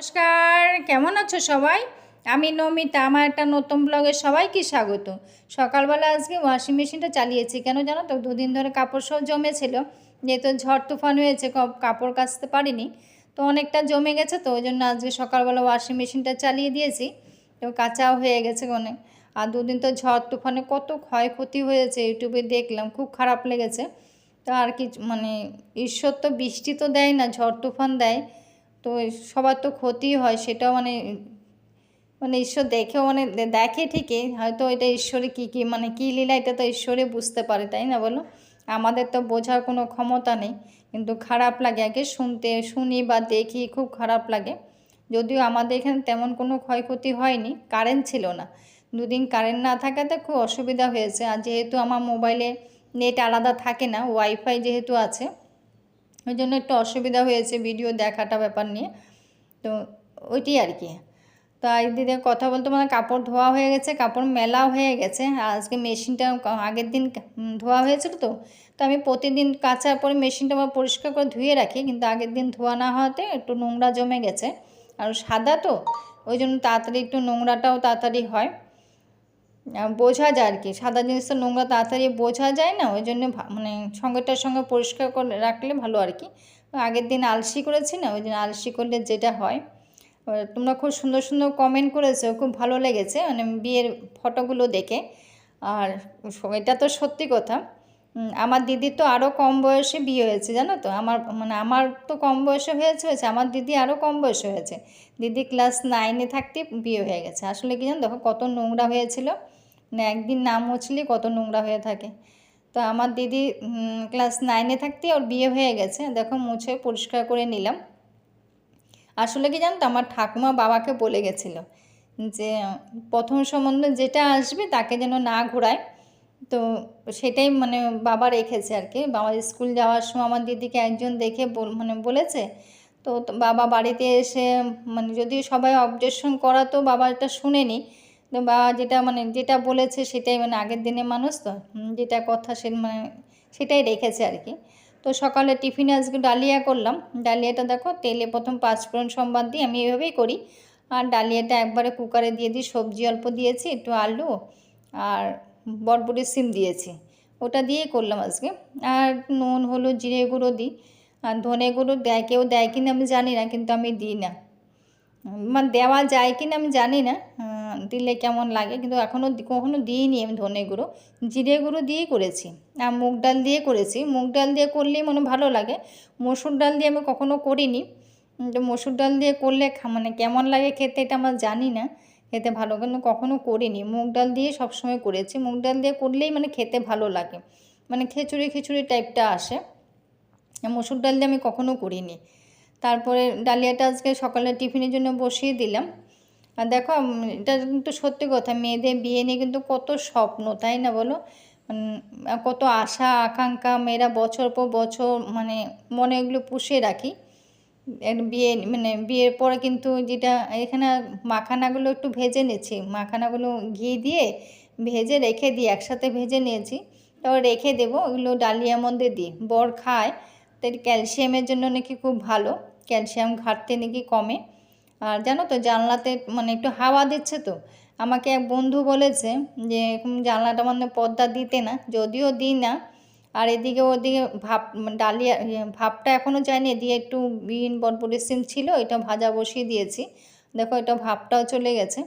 নমস্কার, কেমন আছো সবাই? আমি নমিতা, আমার একটা নতুন ব্লগে সবাইকে স্বাগত। সকালবেলা আজকে ওয়াশিং মেশিনটা চালিয়েছি, কেন জানো তো? দুদিন ধরে কাপড় সব জমেছিল, যেহেতু ঝড় তুফান হয়েছে কাপড় কাচতে পারিনি। তো অনেকটা জমে গেছে, তো ওই জন্য আজকে সকালবেলা ওয়াশিং মেশিনটা চালিয়ে দিয়েছি। তো কাঁচাও হয়ে গেছে অনেক। আর দুদিন তো ঝড় তুফানে কত ক্ষয়ক্ষতি হয়েছে, ইউটিউবে দেখলাম, খুব খারাপ লেগেছে। তো আর কি মানে ঈশ্বর তো বৃষ্টি তো দেয় না, ঝড় তুফান দেয়। তো সবার তো ক্ষতি হয়, সেটাও মানে মানে ঈশ্বর দেখেও মানে দেখে ঠিকই, হয়তো এটা ঈশ্বরে কী কী মানে কী লীলা, এটা তো ঈশ্বরে বুঝতে পারে, তাই না বলো? আমাদের তো বোঝার কোনো ক্ষমতা নেই, কিন্তু খারাপ লাগে, আগে শুনতে, শুনি বা দেখি, খুব খারাপ লাগে। যদিও আমাদের এখানে তেমন কোনো ক্ষয়ক্ষতি হয়নি কারেন্ট ছিল না। দুদিন কারেন্ট না থাকাতে খুব অসুবিধা হয়েছে, আর যেহেতু আমার মোবাইলে নেট আলাদা থাকে না ওয়াইফাই যেহেতু আছে ওই জন্য একটু অসুবিধা হয়েছে ভিডিও দেখাটা ব্যাপার নিয়ে। তো ওইটি আর কি। তো দিদি কথা বলতে মানে কাপড় ধোয়া হয়ে গেছে, কাপড় মেলাও হয়ে গেছে। আজকে মেশিনটা আগের দিন ধোয়া হয়েছিল তো। তো আমি প্রতিদিন কাচার পরে মেশিনটা আমার পরিষ্কার করে ধুয়ে রাখি, কিন্তু আগের দিন ধোয়া না হওয়াতে একটু নোংরা জমে গেছে। আর সাদা তো, ওই জন্য তাড়াতাড়ি একটু নোংরাটাও তাড়াতাড়ি হয়। বোঝা যায় আর কি। সাদা জিনিস তো নোংরা তাড়াতাড়ি বোঝা যায় না, ওই জন্য মানে সঙ্গেটার সঙ্গে পরিষ্কার করে রাখলে ভালো আর কি। আগের দিন আলসি করেছি না, ওই জন্য আলসি করলে যেটা হয়। তোমরা খুব সুন্দর সুন্দর কমেন্ট করেছ, খুব ভালো লেগেছে মানে বিয়ের ফটোগুলো দেখে। আর এটা তো সত্যি কথা। আমার দিদির তো আরও কম বয়সে বিয়ে হয়েছে, জানো তো? আমার মানে আমার তো কম বয়সে হয়েছে হয়েছে, আমার দিদি আরও কম বয়সে হয়েছে। দিদি ক্লাস নাইনে থাকতে বিয়ে হয়ে গেছে। আসলে কি জানো, দেখো কত নোংরা হয়েছিল। মানে একদিন না মুছলে কত নোংরা হয়ে থাকে। তো আমার দিদি ক্লাস নাইনে থাকতে ওর বিয়ে হয়ে গেছে। দেখো মুছে পরিষ্কার করে নিলাম। আসলে কি জানতো? আমার ঠাকুমা বাবাকে বলে গেছিল যে, প্রথম সম্বন্ধে যেটা আসবে তাকে যেন না ঘোরায়। তো সেটাই মানে বাবা রেখেছে আর কি। বাবা স্কুল যাওয়ার সময় আমার দিদিকে একজন দেখে মানে বলেছে, তো বাবা বাড়িতে এসে মানে যদি সবাই অবজেকশন করা তো বাবা এটা শুনেনি বাবা যেটা মানে যেটা বলেছে সেটাই মানে আগের দিনে মানুষ তো যেটা কথা সে মানে সেটাই রেখেছে আর কি। তো সকালে টিফিনে আজকে ডালিয়া করলাম। ডালিয়াটা দেখো তেলে প্রথম পাঁচফোড়ন সম্বাদ দিই আমি এভাবেই করি। আর ডালিয়াটা একবারে কুকারে দিয়ে দিই, সবজি অল্প দিয়েছি, একটু আলু আর বরবটি সিম দিয়েছি। ওটা দিয়ে করলাম আজকে। আর নুন, হলুদ, জিরে গুঁড়ো দিই। আর ধনে গুঁড়ো দেয়, কেউ দেয় কিনা আমি জানি না, কিন্তু আমি দিই না। মানে দেওয়া যায় কিনা আমি জানি না দিলে কেমন লাগে, কিন্তু এখনও কখনো দিইনি আমি ধনে গুঁড়ো, জিরে গুঁড়ো দিয়েই করেছি, আর মুগ ডাল দিয়ে করেছি, মুগ ডাল দিয়ে করলেই মনে ভালো লাগে, মসুর ডাল দিয়ে আমি কখনও করিনি তো মসুর ডাল দিয়ে করলে মানে কেমন লাগে খেতে এটা আমার জানি না, খেতে ভালো কিন্তু কখনো করিনি, মুগ ডাল দিয়ে সবসময় করেছি, মুগ ডাল দিয়ে করলেই মানে খেতে ভালো লাগে মানে খিচুড়ি খিচুড়ি টাইপটা আসে, মসুর ডাল দিয়ে আমি কখনো করিনি তারপরে ডালিয়াটা আজকে সকালে টিফিনের জন্য বসিয়ে দিলাম। আর দেখো এটা কিন্তু সত্যি কথা, মেয়েদের বিয়ে নিয়ে কিন্তু কত স্বপ্ন, তাই না বলো? কত আশা, আকাঙ্ক্ষা, মেয়েরা বছর পর বছর মানে মনে এগুলো পুষে রাখি। বিয়ে মানে বিয়ের পরে কিন্তু যেটা, এখানে মাখানাগুলো একটু ভেজে নিয়েছি। মাখানাগুলো ঘি দিয়ে ভেজে রেখে দিই একসাথে ভেজে নিয়েছি। তারপর রেখে দেবো, ওগুলো ডালিয়ার মধ্যে দিই। বর খায় তো এটা ক্যালসিয়ামের জন্য নাকি খুব ভালো। ক্যালসিয়াম ঘাটতি নাকি কমে। আর জানো তো জানলাতে মানে একটু হাওয়া দিচ্ছে তো। আমাকে এক বন্ধু বলেছে যে এরকম জানলাটা মানে পর্দা দিতে না যদিও দিই না। আর এদিকে ওদিকে ভাপ ডালিয়া ইয়ে, ভাপটা এখনও যায়নি। দিয়ে একটু বিন বটবটি সিম ছিল এটা ভাজা বসিয়ে দিয়েছি। দেখো এটা ভাপটাও চলে গেছে।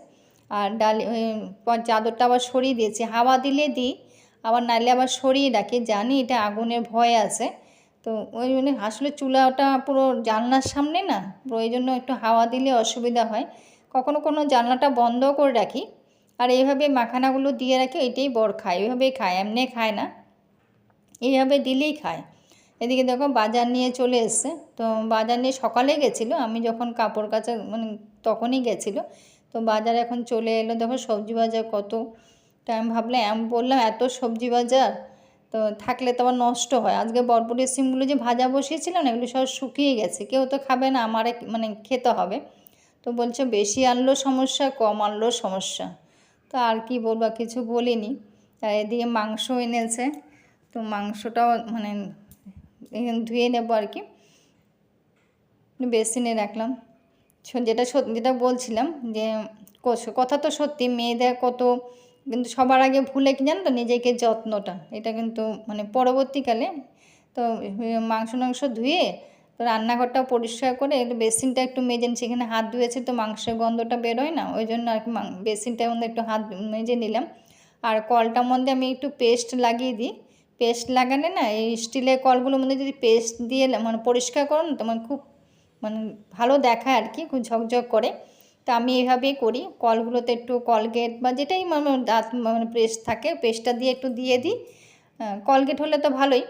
আর ডালি চাদরটা আবার সরিয়ে দিয়েছি। হাওয়া দিলে দিই আবার নাইলে আবার সরিয়ে রাখি। জানি এটা আগুনের ভয় আছে। তো ওই জন্য আসলে চুলাটা পুরো জানলার সামনে না ওই জন্য একটু হাওয়া দিলে অসুবিধা হয়। কখনো কোনো জানলাটা বন্ধ করে রাখি, আর এইভাবে মাখানাগুলো দিয়ে রাখি, এটাই বর খায়। এইভাবেই খায়, এমনি খায় না। এইভাবে দিলেই খায়। এদিকে দেখো বাজার নিয়ে চলে এসছে। তো বাজার নিয়ে সকালে গেছিল, আমি যখন কাপড় কাচা মানে তখনই গেছিল। তো বাজার এখন চলে এলো, দেখো সবজি বাজার কত। তো আমি ভাবলাম বললাম, এত সবজি বাজার? তো থাকলে তো আবার নষ্ট হয়। আজকে বরবটির সিমগুলো যে ভাজা বসিয়েছিলাম এগুলো সব শুকিয়ে গেছে। কেউ তো খাবে না, আমার মানে খেতে হবে। তো বলছে বেশি আনলো সমস্যা, কম আনলো সমস্যা। তো আর কি বলব কিছু বলিনি। আর এদিকে মাংস এনেছে। তো মাংসটাও মানে ধুয়ে নেব আর কি। বেসিনে রাখলাম। যেটা সত- যেটা বলছিলাম যে কথা তো সত্যি, মেয়েদের কত কিন্তু সবার আগে ভুলে কি জানো তো? নিজেকে যত্নটা। এটা কিন্তু মানে পরবর্তীকালে তো মাংস টাংস ধুয়ে তো রান্নাঘরটা পরিষ্কার করে একটু বেসিনটা একটু মেজে নিই। সেখানে হাত ধুয়েছে তো মাংসের গন্ধটা বেরোয় না, ওই জন্য আর কি বেসিনটার মধ্যে একটু হাত মেজে নিলাম। আর কলটার মধ্যে আমি একটু পেস্ট লাগিয়ে দিই। পেস্ট লাগালে না এই স্টিলের কলগুলোর মধ্যে যদি পেস্ট দিয়ে মানে পরিষ্কার করো না, তোমার খুব মানে ভালো দেখায় আর কি খুব ঝকঝক করে। তো আমি এভাবেই করি। কলগুলোতে একটু কলগেট বা যেটাই মানে দাঁত মানে পেস্ট থাকে পেস্টটা দিয়ে একটু দিয়ে দিই। কলগেট হলে তো ভালোই।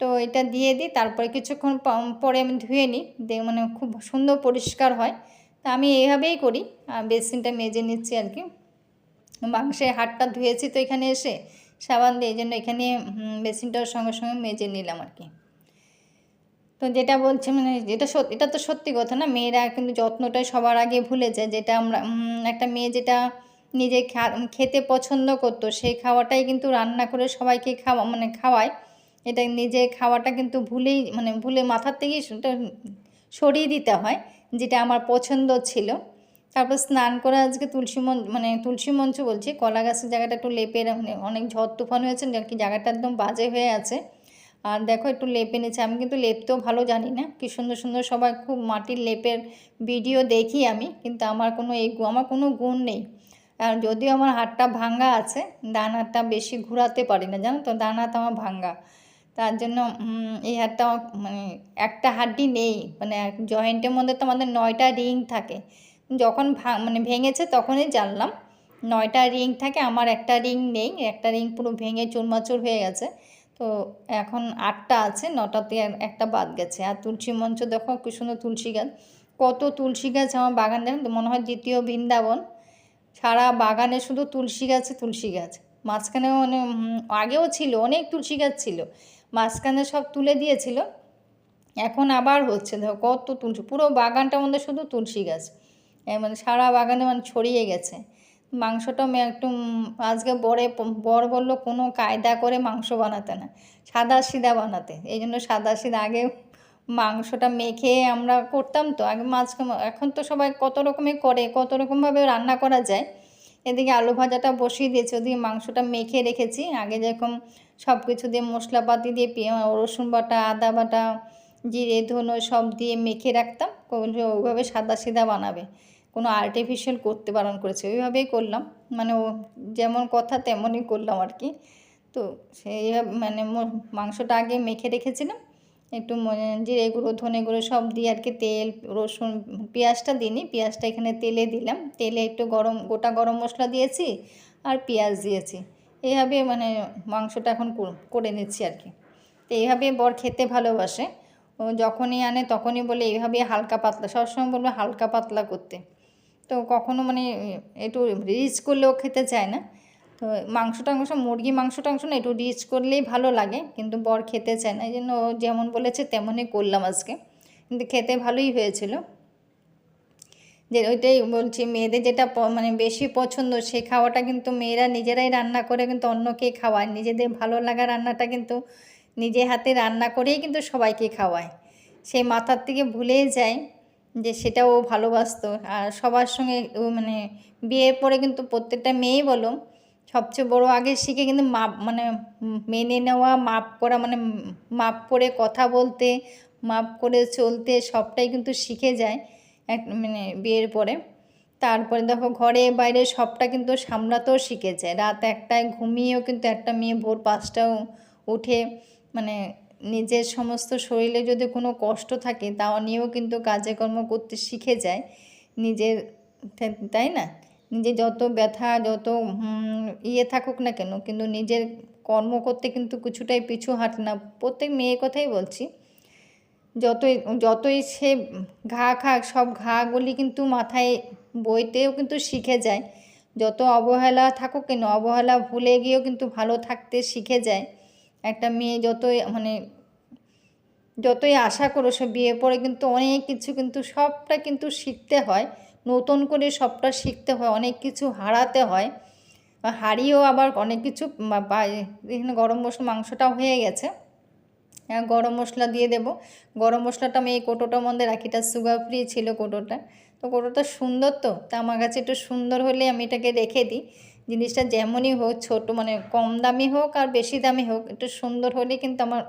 তো এটা দিয়ে দিই, তারপরে কিছুক্ষণ পরে আমি ধুয়ে নিই। মানে খুব সুন্দর পরিষ্কার হয়। তা আমি এইভাবেই করি। বেসিনটা মেজে নিচ্ছি আর কি। মাংসের হাড়টা ধুয়েছি তো এখানে এসে, সাবান দিয়ে, এই জন্য এখানে বেসিনটার সঙ্গে সঙ্গে মেজে নিলাম আর কি। তো যেটা বলছে মানে সত্যি এটা তো সত্যি কথা না, মেয়েরা কিন্তু যত্নটাই সবার আগে ভুলে যায়। যেটা আমরা একটা মেয়ে যেটা নিজে খেতে পছন্দ করতো সেই খাওয়াটাই কিন্তু রান্না করে সবাইকে খাওয়া মানে খাওয়ায়। এটা নিজে খাওয়াটা কিন্তু ভুলেই মানে ভুলে মাথার থেকেই সরিয়ে দিতে হয়, যেটা আমার পছন্দ ছিল। তারপর স্নান করে আজকে তুলসী মঞ্চ মানে তুলসী মঞ্চ বলছি, কলা গাছের জায়গাটা একটু লেপে মানে অনেক ঝড় তুফান হয়েছে, আর কি জায়গাটা একদম বাজে হয়ে আছে। আর দেখো একটু লেপে নিচ্ছে আমি কিন্তু লেপতেও ভালো জানি না। কি সুন্দর সুন্দর সবাই খুব মাটির লেপের ভিডিও দেখি আমি, কিন্তু আমার কোনো এই আমার কোনো গুণ নেই। আর যদিও আমার হাতটা ভাঙ্গা আছে, ডান হাতটা বেশি ঘোরাতে পারি না, জানো তো? ডান হাত আমার ভাঙ্গা। তার জন্য এই হাতটা মানে একটা হাড্ডি নেই। মানে জয়েন্টের মধ্যে তো আমাদের নয়টা রিং থাকে। যখন মানে ভেঙেছে তখনই জানলাম, নয়টা রিং থাকে, আমার একটা রিং নেই। একটা রিং পুরো ভেঙে চুরমাচুর হয়ে গেছে। তো এখন আটটা আছে, নটাতে একটা বাদ গেছে। আর তুলসী মঞ্চ দেখো কি সুন্দর তুলসী গাছ। কত তুলসী গাছ আমার বাগান জানেন তো, মনে হয় দ্বিতীয় বৃন্দাবন। সারা বাগানে শুধু তুলসী গাছে, তুলসী গাছ। মাঝখানে মানে আগেও ছিল, অনেক তুলসী গাছ ছিল। মাঝখানে সব তুলে দিয়েছিল। এখন আবার হচ্ছে, দেখো কত তুলসী, পুরো বাগানটার মধ্যে শুধু তুলসী গাছ। মানে সারা বাগানে মানে ছড়িয়ে গেছে। মাংসটা একটু আজকে বরে বর বলল কোনো কায়দা করে মাংস বানাতে না, সাদা সিধা বানাতে। এই জন্য সাদা সিধা আগে মাংসটা মেখে আমরা করতাম তো, আগে মাছ এখন তো সবাই কত রকমের করে, কত রকমভাবে রান্না করা যায়। এদিকে আলু ভাজাটা বসিয়ে দিয়েছি, ওদিকে মাংসটা মেখে রেখেছি। আগে যেরকম সব কিছু দিয়ে মশলাপাতি দিয়ে রসুন বাটা, আদা বাটা, জিরে, ধনে সব দিয়ে মেখে রাখতাম। ওইভাবে সাদা সিধা বানাবে। কোনো আর্টিফিশিয়াল করতে বারণ করেছে। ওইভাবেই করলাম। মানে ও যেমন কথা তেমনই করলাম আর কি। তো সেই মানে মাংসটা আগে মেখে রেখেছিলাম। একটু জিরে গুঁড়ো, ধনে গুঁড়ো সব দিয়ে আর কি তেল, রসুন, পেঁয়াজটা দিইনি। পেঁয়াজটা এখানে তেলে দিলাম। তেলে একটু গরম, গোটা গরম মশলা দিয়েছি আর পেঁয়াজ দিয়েছি। এইভাবে মানে মাংসটা এখন করে নিচ্ছি আর কি। তো এইভাবে বর খেতে ভালোবাসে। ও যখনই আনে তখনই বলে এইভাবে হালকা পাতলা। সবসময় বলবে হালকা পাতলা করতে। তো কখনো মানে একটু রিচ করলেও খেতে চায় না। তো মাংস টাংস, মুরগি মাংস টাংস না একটু রিচ করলেই ভালো লাগে, কিন্তু বর খেতে চায় না। এই জন্য যেমন বলেছে তেমনই করলাম আজকে। কিন্তু খেতে ভালোই হয়েছিল। যে ওইটাই বলছি, মেয়েদের যেটা মানে বেশি পছন্দ সেই খাওয়াটা কিন্তু মেয়েরা নিজেরাই রান্না করে কিন্তু অন্যকে খাওয়ায়। নিজেদের ভালো লাগা রান্নাটা কিন্তু নিজে হাতে রান্না করেই কিন্তু সবাইকে খাওয়ায়। সেই মাথার থেকে ভুলেই যায়। যে সেটাও ভালোবাসতো। আর সবার সঙ্গে ও মানে বিয়ের পরে কিন্তু প্রত্যেকটা মেয়েই বলো, সবচেয়ে বড় আগে শিখে কিন্তু মাপ মানে মেনে নেওয়া, মাপ করা মানে মাপ করে কথা বলতে, মাপ করে চলতে সবটাই কিন্তু শিখে যায় এক মানে বিয়ের পরে। তারপরে দেখো ঘরে বাইরে সবটা কিন্তু সামলাতেও শিখেছে রাত একটায় ঘুমিয়েও কিন্তু একটা মেয়ে ভোর পাঁচটাও উঠে মানে নিজের সমস্ত শরীরে যদি কোনো কষ্ট থাকে, তাও নিয়েও কিন্তু কাজে কর্ম করতে শিখে যায়। নিজের তাই না? নিজে যত ব্যথা, যত ইয়ে থাকুক না কেন, কিন্তু নিজের কর্ম করতে কিন্তু কিছুটাই পিছু হাঁটে না। প্রত্যেক মেয়ের কথাই বলছি। যতই যতই সে ঘা খাক সব ঘাগুলি কিন্তু মাথায় বইতেও কিন্তু শিখে যায়। যত অবহেলা থাকুক কেন, অবহেলা ভুলে গিয়েও কিন্তু ভালো থাকতে শিখে যায়। একটা মেয়ে যতই মানে যতই আশা করো সে বিয়ে পরে কিন্তু অনেক কিছু কিন্তু সবটা কিন্তু শিখতে হয়। নতুন করে সবটা শিখতে হয়, অনেক কিছু হারাতে হয়। হারিয়েও আবার অনেক কিছু এখানে গরম মশলা মাংসটাও হয়ে গেছে। হ্যাঁ গরম মশলা দিয়ে দেবো। গরম মশলাটা আমি এই কোটোটার মধ্যে রাখি, এটা সুগার ফ্রি ছিল কোটোটা। তো কোটোটা সুন্দর তো, তা আমার কাছে একটু সুন্দর হলে আমি এটাকে রেখে দিই। জিনিসটা যেমনই হোক, ছোট মানে কম দামি হোক আর বেশি দামি হোক, একটু সুন্দর হলে কিন্তু আমার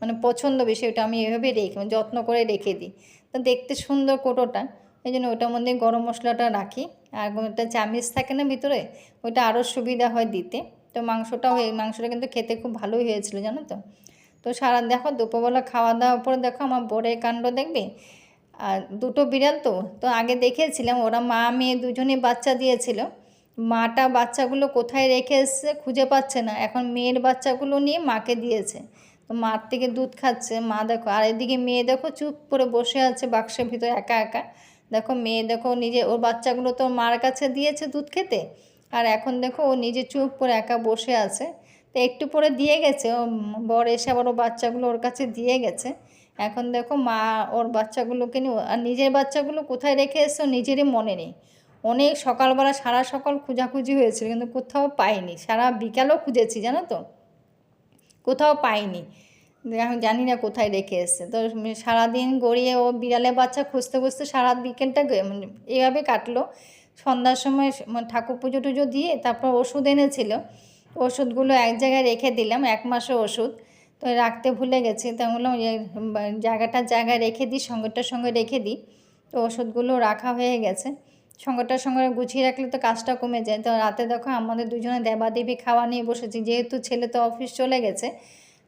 মানে পছন্দ বেশি, ওটা আমি এভাবে রেখে মানে যত্ন করে রেখে দিই। তো দেখতে সুন্দর কোটোটা, এই জন্য ওটার মধ্যে গরম মশলাটা রাখি। আর একটা চামিচ থাকে না ভিতরে ওইটা আরও সুবিধা হয় দিতে। তো মাংসটা হয়ে, মাংসটা কিন্তু খেতে খুব ভালোই হয়েছিল, জানো তো? তো সারা দেখো, দুপুরবেলা খাওয়া দাওয়ার পরে দেখো, আমার বরের কাণ্ড দেখবে? আর দুটো বিড়াল তো তো আগে দেখেছিলাম, ওরা মা, মেয়ে দুজনেই বাচ্চা দিয়েছিল। মাটা বাচ্চাগুলো কোথায় রেখে এসছে খুঁজে পাচ্ছে না। এখন মেয়ের বাচ্চাগুলো নিয়ে মাকে দিয়েছে। তো মার থেকে দুধ খাচ্ছে। মা দেখো, আর এদিকে মেয়ে দেখো চুপ করে বসে আছে বাক্সের ভিতরে একা একা। দেখো মেয়ে দেখো নিজে, ওর বাচ্চাগুলো তো মার কাছে দিয়েছে দুধ খেতে। আর এখন দেখো ও নিজে চুপ করে একা বসে আছে। তো একটু পরে দিয়ে গেছে। ও বর এসে আবার ও বাচ্চাগুলো ওর কাছে দিয়ে গেছে। এখন দেখো মা ওর বাচ্চাগুলোকে নিয়ে, আর নিজের বাচ্চাগুলো কোথায় রেখে এসছে নিজেরই মনে নেই। অনেক সকালবেলা সারা সকাল খোঁজাখুঁজি হয়েছিল, কিন্তু কোথাও পাইনি। সারা বিকালও খুঁজেছি, জানো তো? কোথাও পাইনি। এখন জানি না কোথায় রেখে এসছে। তো সারাদিন গড়িয়ে ও বিড়ালের বাচ্চা খুঁজতে খুঁজতে সারা বিকেলটা মানে এইভাবে কাটলো। সন্ধ্যার সময় মানে ঠাকুর পুজো টুজো দিয়ে তারপর ওষুধ এনেছিল। ওষুধগুলো এক জায়গায় রেখে দিলাম, এক মাসের ওষুধ। তো রাখতে ভুলে গেছি, তো আমি বললাম জায়গাটার জায়গায় রেখে দিই সঙ্গেটার সঙ্গে রেখে দিই। তো ওষুধগুলো রাখা হয়ে গেছে। সঙ্গটার সঙ্গে গুছিয়ে রাখলে তো কাজটা কমে যায়। তো রাতে দেখো আমাদের দুজনে দেবাদেবী খাওয়া নিয়ে বসেছি। যেহেতু ছেলে তো অফিস চলে গেছে,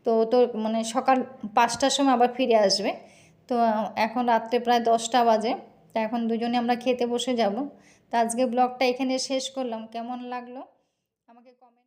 তো তো মানে সকাল পাঁচটার সময় আবার ফিরে আসবে। তো এখন রাত্রে প্রায় দশটা বাজে, তা এখন দুজনে আমরা খেতে বসে যাব। তো আজকে ব্লগটা এখানে শেষ করলাম। কেমন লাগল? আমাকে কমেন্ট